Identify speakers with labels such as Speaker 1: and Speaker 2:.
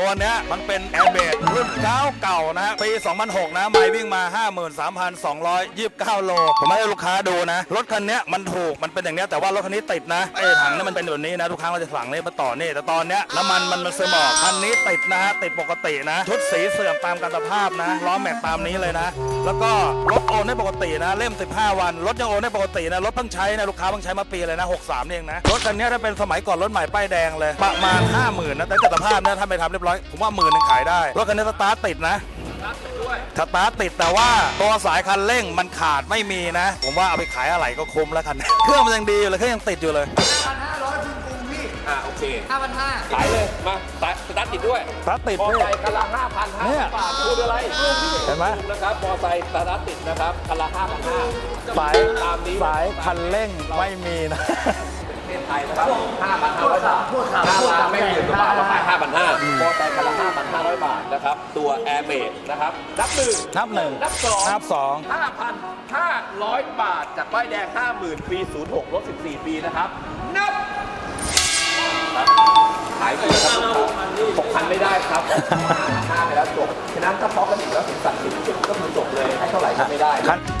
Speaker 1: ตัวเนี้ยมันเป็นแอร์เบดรุ่นเก้าเก่านะฮะปี 2006 นะไมล์วิ่งมา 53,229 โล ผมให้ลูกค้าดูนะ รถคันเนี้ยมันถูกมันเป็นอย่างเนี้ยแต่ว่ารถคันนี้ติดนะไอ้ถังนี่มันเป็นแบบนี้นะทุกครั้งเราจะสั่งนี่มาต่อนี่แต่ตอนเนี้ยน้ำมันมันมันเสื่อมออกคันนี้ติดนะฮะติดปกตินะ ชุดสีเสื่อมตามการสภาพนะล้อแม็กตามนี้เลยนะ แล้วก็รถโอนได้ปกตินะเล่ม 15 วันรถยังโอนได้ปกตินะรถเพิ่งใช้นะลูกค้าเพิ่งใช้มาปีเลยนะ63นี่เองนะรถคันนี้ถ้าเป็นสมัยก่อนรถใหม่ป้ายแดงเลยประมาณ 50,000นะแต่จากสภาพเนี่ยถ้าไปทำเรียบร้อยผมว่าหมื่นนึงขายได้รถคันนี้สตาร์ทติดนะสตาร์ทติดแต่ว่าตัวสายคันเร่งมันขาดไม่มีนะ ผมว่าเอาไปขายอะไรก็คุ้มแล้วคันนี้เครื่องมันยังดีอยู่เลยเครื่องยังติดอยู่เลย
Speaker 2: อ่าโอเค
Speaker 3: ห้าพันห้า
Speaker 2: ขายเลยมาสายสตาร์ทติดด้วย
Speaker 1: สตาร์ทติด
Speaker 2: มอ
Speaker 1: พี่
Speaker 2: ไซค์คันละห้าพันห้า
Speaker 1: เนี่ย
Speaker 2: บาทคูณอะไร
Speaker 1: เห็นไหม
Speaker 2: คูณนะครับมอไซค์สตาร์ทติดนะครับคันละห้าพันห้า
Speaker 1: สาย
Speaker 2: ตามนี้
Speaker 1: สายคันเร่งไม่มีนะ
Speaker 2: ประเทศไทยนะครับห้าพันห้าร้อยบาทห้าล้านไม่ถึงบาทเราขายห้าพันห้ามอไซค์คันละห้าพันห้าร้อยบาทนะครับตัวแอร์เบรนะครับนับหนึ่ง
Speaker 1: นับหนึ่ง
Speaker 2: นับสอง
Speaker 1: นับสอง
Speaker 2: 5,500 บาท จากป้ายแดง 50,000 ปี 06รถ14 ปีนะครับ นับครับขายไปครับหกพันไม่ได้ครับห้าไปแล้วจบฉะนั้นถ้าพอกันอีกแล้วถึงสั่งสิบก็คือจบเลยให้เท่าไหร่ก็ไม่ได้
Speaker 1: คัน